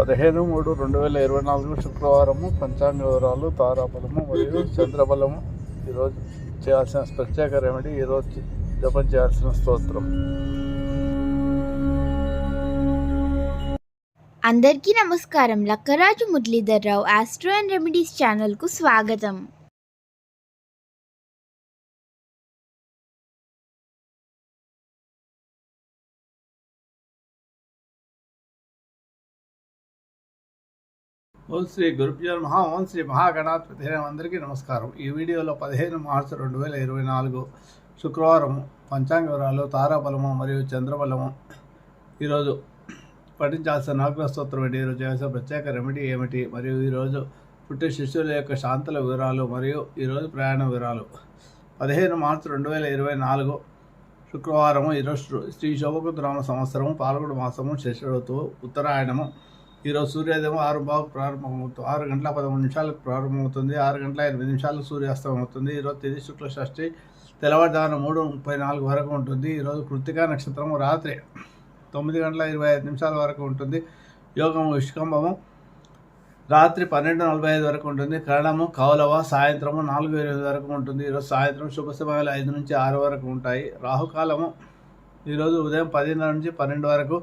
పదిహేను మూడు రెండు వేల ఇరవై నాలుగు శుక్రవారము పంచాంగ వివరాలు తారాబలము మరియు చంద్రబలము. ఈరోజు చేయాల్సిన ప్రత్యేక రెమెడీ ఈరోజు జపం చేయాల్సిన స్తోత్రం. అందరికీ నమస్కారం. Lakkaraju Muralidhar Rao astro and remedies ఛానల్కు స్వాగతం. ఓం శ్రీ గురుభ్యో మహా ఓం శ్రీ మహాగణాధిపతి అందరికీ నమస్కారం. ఈ వీడియోలో పదిహేను మార్చి రెండు వేల ఇరవై నాలుగు శుక్రవారం పంచాంగ వివరాలు తారాబలము మరియు చంద్రబలము. ఈరోజు పఠించాల్సిన నాగ్ర స్తోత్రం ఏంటి? ఈరోజు చేసే ప్రత్యేక రెమెడీ ఏమిటి? మరియు ఈరోజు పుట్టే శిష్యుల యొక్క శాంతుల వివరాలు మరియు ఈరోజు ప్రయాణ వివరాలు. పదిహేను మార్చి రెండు వేల ఇరవై నాలుగు శుక్రవారము ఈరోజు శ్రీ శోభకుద్రామ సంవత్సరము పాల్గొడు మాసము శశి ఋతువు ఉత్తరాయణము ఈరోజు సూర్యోదయం ఆరు బాగు ప్రారంభమవుతుంది ఆరు గంటల పదమూడు నిమిషాలకు ప్రారంభమవుతుంది. ఆరు గంటల ఎనిమిది నిమిషాలకు సూర్యాస్తమం అవుతుంది ఈరోజు తిది శుక్ల షష్ఠి తెల్లవారుజామున మూడు ముప్పై నాలుగు వరకు ఉంటుంది. ఈరోజు కృత్తికా నక్షత్రము రాత్రి తొమ్మిది గంటల ఇరవై ఐదు నిమిషాల వరకు ఉంటుంది. యోగము విష్కంభము రాత్రి పన్నెండు నలభై ఐదు వరకు ఉంటుంది. కరణము కౌలవ సాయంత్రము నాలుగు ఎనిమిది వరకు ఉంటుంది. ఈరోజు సాయంత్రం శుభ సమయాలు ఐదు నుంచి ఆరు వరకు ఉంటాయి. రాహుకాలము ఈరోజు ఉదయం పదిన్నర నుంచి పన్నెండు వరకు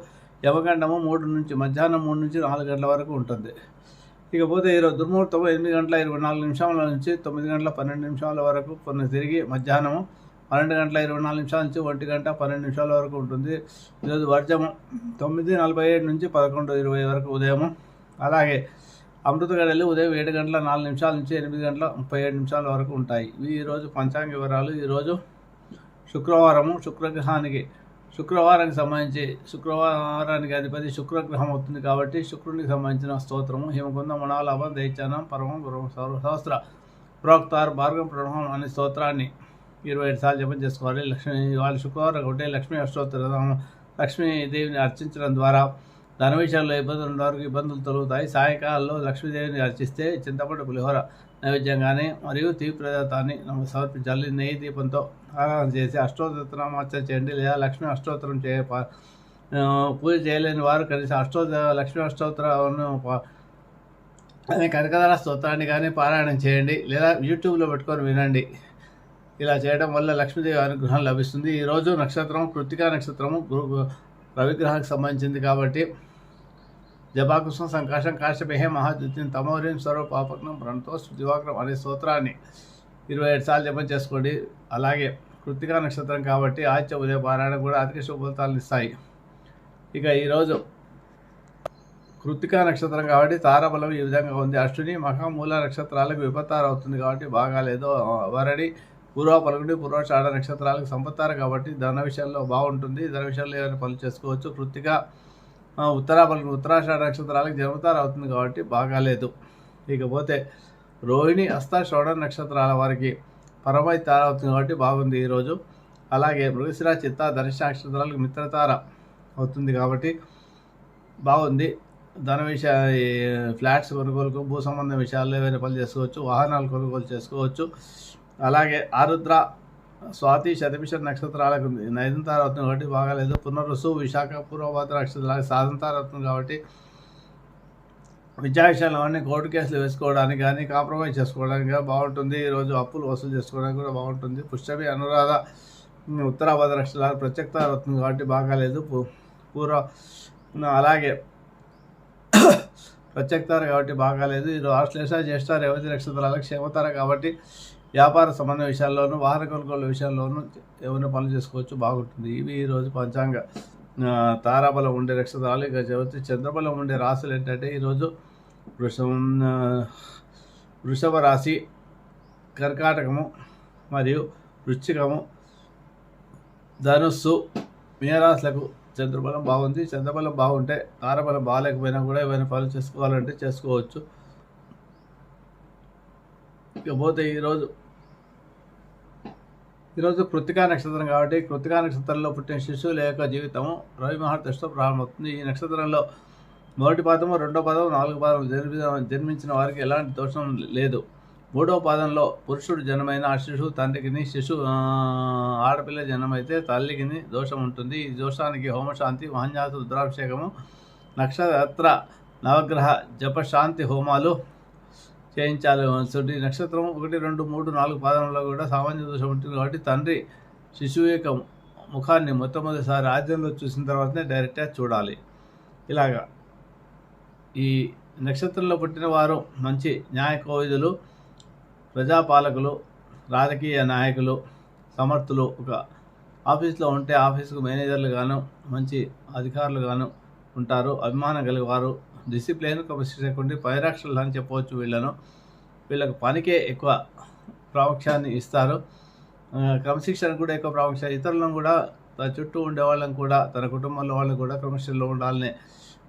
యమగండము మూడు నుంచి మధ్యాహ్నం మూడు నుంచి నాలుగు గంటల వరకు ఉంటుంది. ఇకపోతే ఈరోజు దుర్ముహూర్తం ఎనిమిది గంటల ఇరవై నాలుగు నిమిషాల నుంచి తొమ్మిది గంటల పన్నెండు నిమిషాల వరకు కొన్ని తిరిగి మధ్యాహ్నము పన్నెండు గంటల ఇరవై నాలుగు నిమిషాల నుంచి ఒంటి గంట పన్నెండు నిమిషాల వరకు ఉంటుంది. ఈరోజు వర్జము తొమ్మిది నలభై ఏడు నుంచి పదకొండు ఇరవై వరకు ఉదయము. అలాగే అమృత గడలు ఉదయం ఏడు గంటల నాలుగు నిమిషాల నుంచి ఎనిమిది గంటల ముప్పై ఏడు నిమిషాల వరకు ఉంటాయి. ఇవి ఈరోజు పంచాంగ వివరాలు. ఈరోజు శుక్రవారము శుక్రగ్రహానికి శుక్రవారానికి సంబంధించి శుక్రవారానికి అధిపతి శుక్రగ్రహం అవుతుంది కాబట్టి శుక్రునికి సంబంధించిన స్తోత్రము హిమకుంద మణాలాభం దైత్యానం పరమం గురం సహస్ర ప్రోక్తార్ భార్గం ప్రణవం అనే స్తోత్రాన్ని ఇరవై ఐదు సార్లు జపం చేసుకోవాలి. లక్ష్మీ వాళ్ళు శుక్రవారం ఒకటే లక్ష్మీ అష్టోత్తరం లక్ష్మీదేవిని అర్చించడం ద్వారా ధన విషయాల్లో ఇబ్బందులు ఉన్నవారికి ఇబ్బందులు తొలుగుతాయి. సాయంకాలంలో లక్ష్మీదేవిని అర్చిస్తే చింతపండు పులిహోర నైవేద్యంగానే మరియు తీవ్రతాన్ని సమర్పించాలి నెయ్యి దీపంతో ఆరాధన చేసి అష్టోత్తరమార్చన చేయండి లేదా లక్ష్మీ అష్టోత్తరం చేయ పూజ చేయలేని వారు కనీసం అష్టోత్తర లక్ష్మీ అష్టోత్తరాలను అనే కనకదార స్తోత్రాన్ని కానీ పారాయణం చేయండి లేదా యూట్యూబ్లో పెట్టుకొని వినండి. ఇలా చేయడం వల్ల లక్ష్మీదేవి అనుగ్రహం లభిస్తుంది. ఈరోజు నక్షత్రం కృతికా నక్షత్రము గురు రవిగ్రహానికి సంబంధించింది కాబట్టి జపాకృష్ణ సంకాశం కాశ్యపేహే మహాద్యుతిని తమోరిం సర్వ పాపకం ప్రణతో దివాకరం అనే స్తోత్రాన్ని ఇరవై ఏడు సార్లు జపం చేసుకోండి. అలాగే కృతికా నక్షత్రం కాబట్టి ఆత్య ఉదయ పారాయణ కూడా అధిక శుభఫలితాలను ఇస్తాయి. ఇక ఈరోజు కృతికా నక్షత్రం కాబట్టి తారబలం ఈ విధంగా ఉంది. అశ్విని మహామూల నక్షత్రాలకు విపత్తార అవుతుంది కాబట్టి బాగాలేదు వరడి పూర్వ పలుకుడి పూర్వాషాఢ నక్షత్రాలకు సంపత్తారు కాబట్టి ధన విషయంలో బాగుంటుంది. ధన విషయంలో ఏమైనా పనులు చేసుకోవచ్చు. కృతిక ఉత్తరా పలుకుడు ఉత్తరాషాఢ నక్షత్రాలకు జన్మతార అవుతుంది కాబట్టి బాగాలేదు ఇకపోతే రోహిణి హస్త శ్రవణ నక్షత్రాల వారికి పరమై తార అవుతుంది కాబట్టి బాగుంది ఈరోజు. అలాగే మృగశిర చిత్త ధనుష నక్షత్రాలకు మిత్రతార అవుతుంది కాబట్టి బాగుంది. ధన విషయ ఈ ఫ్లాట్స్ కొనుగోలుకు భూ సంబంధ విషయాల్లో ఏమైనా పనులు చేసుకోవచ్చు వాహనాలు కొనుగోలు చేసుకోవచ్చు. అలాగే ఆరుద్ర స్వాతి శతభిష నక్షత్రాలకు ఉంది. నైదంతారత్నం కాబట్టి బాగాలేదు పునరుసు విశాఖ పూర్వభాద్ర నక్షత్రాలకు సాధంతారత్నం కాబట్టి విద్యా కోర్టు కేసులు వేసుకోవడానికి కానీ కాంప్రమైజ్ చేసుకోవడానికి బాగుంటుంది. ఈరోజు అప్పులు వసూలు చేసుకోవడానికి కూడా బాగుంటుంది. పుష్పమి అనురాధ ఉత్తరాభాద ఉత్తరాభద్ర నక్షత్రాలు ప్రత్యక్త రత్నం కాబట్టి బాగాలేదు పూర్వ అలాగే ప్రత్యక్తారు కాబట్టి బాగాలేదు ఈరోజు ఆశ్లేష జ్యేష్ఠ రేవతి నక్షత్రాలకు క్షేమతార కాబట్టి వ్యాపార సంబంధ విషయాల్లోనూ వాహన కొనుగోలు విషయాల్లోనూ ఏమైనా పనులు చేసుకోవచ్చు బాగుంటుంది. ఇవి ఈరోజు పంచాంగ తారాబలం ఉండే నక్షత్రాలు ఇక చవితి చంద్రబలం ఉండే రాశులు ఏంటంటే ఈరోజు వృషభం వృషభ రాశి కర్కాటకము మరియు వృశ్చికము ధనుస్సు మీనరాశులకు చంద్రబలం బాగుంది. చంద్రబలం బాగుంటే తారబలం బాగాలేకపోయినా కూడా ఏమైనా పనులు చేసుకోవాలంటే చేసుకోవచ్చు. ఇకపోతే ఈరోజు ఈరోజు కృతికా నక్షత్రం కాబట్టి కృతికా నక్షత్రంలో పుట్టిన శిశువుల యొక్క జీవితము రవి మహర్దశతో ప్రారంభమవుతుంది. ఈ నక్షత్రంలో మొదటి పాదము రెండో పాదం నాలుగో పాదం జన్మి జన్మించిన వారికి ఎలాంటి దోషం లేదు. మూడో పాదంలో పురుషుడు జన్మైన ఆ శిశువు తండ్రికిని శిశువు ఆడపిల్ల జన్మైతే తల్లికిని దోషం ఉంటుంది. ఈ దోషానికి హోమశాంతి మహన్యాస రుద్రాభిషేకము నక్షత్ర నవగ్రహ జపశాంతి హోమాలు చేయించాలి శుద్ధి నక్షత్రం ఒకటి రెండు మూడు నాలుగు పాదంలో కూడా సామాన్య దోషం ఉంటుంది కాబట్టి తండ్రి శిశువు యొక్క ముఖాన్ని మొట్టమొదటిసారి ఆద్యంలో చూసిన తర్వాతనే డైరెక్ట్గా చూడాలి. ఇలాగా ఈ నక్షత్రంలో పుట్టిన వారు మంచి న్యాయకోవిధులు ప్రజాపాలకులు రాజకీయ నాయకులు సమర్థులు ఒక ఆఫీస్లో ఉంటే ఆఫీసుకు మేనేజర్లు గాను మంచి అధికారులు గాను ఉంటారు. అభిమానం కలిగేవారు ఒక శిక్షకుండి పైరాక్షలు అని చెప్పవచ్చు వీళ్ళను. వీళ్ళకు పనికే ఎక్కువ ప్రాముఖ్యాన్ని ఇస్తారు. క్రమశిక్షణ కూడా ఎక్కువ ప్రాముఖ్యత ఇతరులను కూడా తన చుట్టూ ఉండే వాళ్ళని కూడా తన కుటుంబంలో వాళ్ళని కూడా క్రమశిక్షణలో ఉండాలని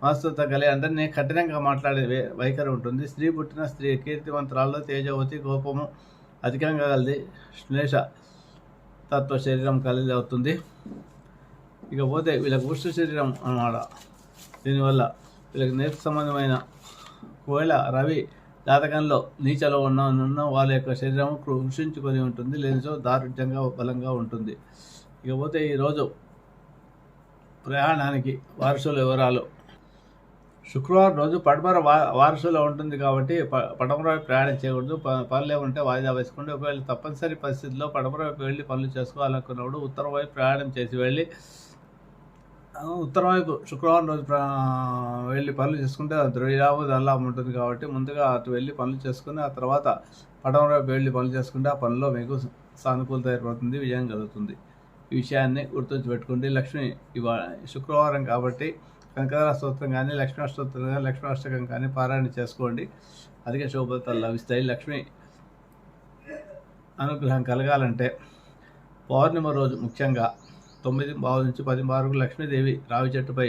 మనస్తత్వం కలిగి అందరినీ కఠినంగా మాట్లాడే వైఖరి ఉంటుంది. స్త్రీ పుట్టిన స్త్రీ కీర్తివంతరాల్లో తేజవతి కోపము అధికంగా కలిది శ్లేష తత్వ శరీరం కలిగి అవుతుంది. ఇకపోతే వీళ్ళకు ఉష్ణ శరీరం అన్నమాట. దీనివల్ల వీళ్ళకి నేర్ప సంబంధమైన ఒకవేళ రవి జాతకంలో నీచలో ఉన్న ఉన్న వాళ్ళ యొక్క శరీరం కృషించుకొని ఉంటుంది. లేనిచో దారుఢ్యంగా బలంగా ఉంటుంది. ఇకపోతే ఈరోజు ప్రయాణానికి వారసుల వివరాలు. శుక్రవారం రోజు పడమర వా వారసులో ఉంటుంది కాబట్టి ప- పడమర ప్రయాణం చేయకూడదు. పనులే పనులు ఏమంటే వాయిదా వేసుకోండి. ఒకవేళ తప్పనిసరి పరిస్థితుల్లో పడమర వెళ్ళి పనులు చేసుకోవాలనుకున్నప్పుడు ఉత్తరం వైపు ప్రయాణం చేసి వెళ్ళి ఉత్తరం వైపు శుక్రవారం రోజు వెళ్ళి పనులు చేసుకుంటే ద్రవ్యాము దల్లాభం ఉంటుంది కాబట్టి ముందుగా అటు వెళ్ళి పనులు చేసుకుని ఆ తర్వాత పడమర వైపు వెళ్ళి పనులు చేసుకుంటే ఆ పనిలో మీకు సానుకూలత ఏర్పడుతుంది విజయం కలుగుతుంది. ఈ విషయాన్ని గుర్తుంచి పెట్టుకోండి. లక్ష్మి ఇవా శుక్రవారం కాబట్టి కనకదార స్తోత్రం కానీ లక్ష్మీ అష్టోత్తరం కానీ లక్ష్మీ అష్టకం కానీ పారాయణ చేసుకోండి. అధిక శుభతలు లభిస్తాయి. లక్ష్మి అనుగ్రహం కలగాలంటే పౌర్ణిమ రోజు ముఖ్యంగా తొమ్మిది బావు నుంచి పది వరకు లక్ష్మీదేవి రావి చెట్టుపై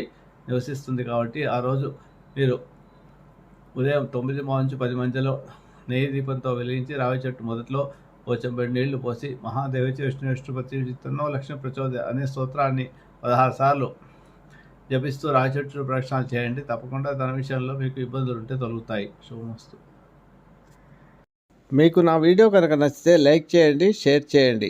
నివసిస్తుంది కాబట్టి ఆ రోజు మీరు ఉదయం తొమ్మిది బావు నుంచి పది మధ్యలో నెయ్యి దీపంతో వెలిగించి రావి చెట్టు మొదట్లో ఓ చెంబడి నీళ్ళు పోసి మహాదేవిచి విష్ణు విష్ణుపతి చిత్తన్నో లక్ష్మీ ప్రచోదయ అనే స్తోత్రాన్ని పదహారు సార్లు జపిస్తూ రావి చెట్టు ప్రదక్షిణాలు చేయండి. తప్పకుండా తన విషయంలో మీకు ఇబ్బందులు ఉంటే తొలుగుతాయి. శుభమస్తు. మీకు నా వీడియో కనుక నచ్చితే లైక్ చేయండి షేర్ చేయండి.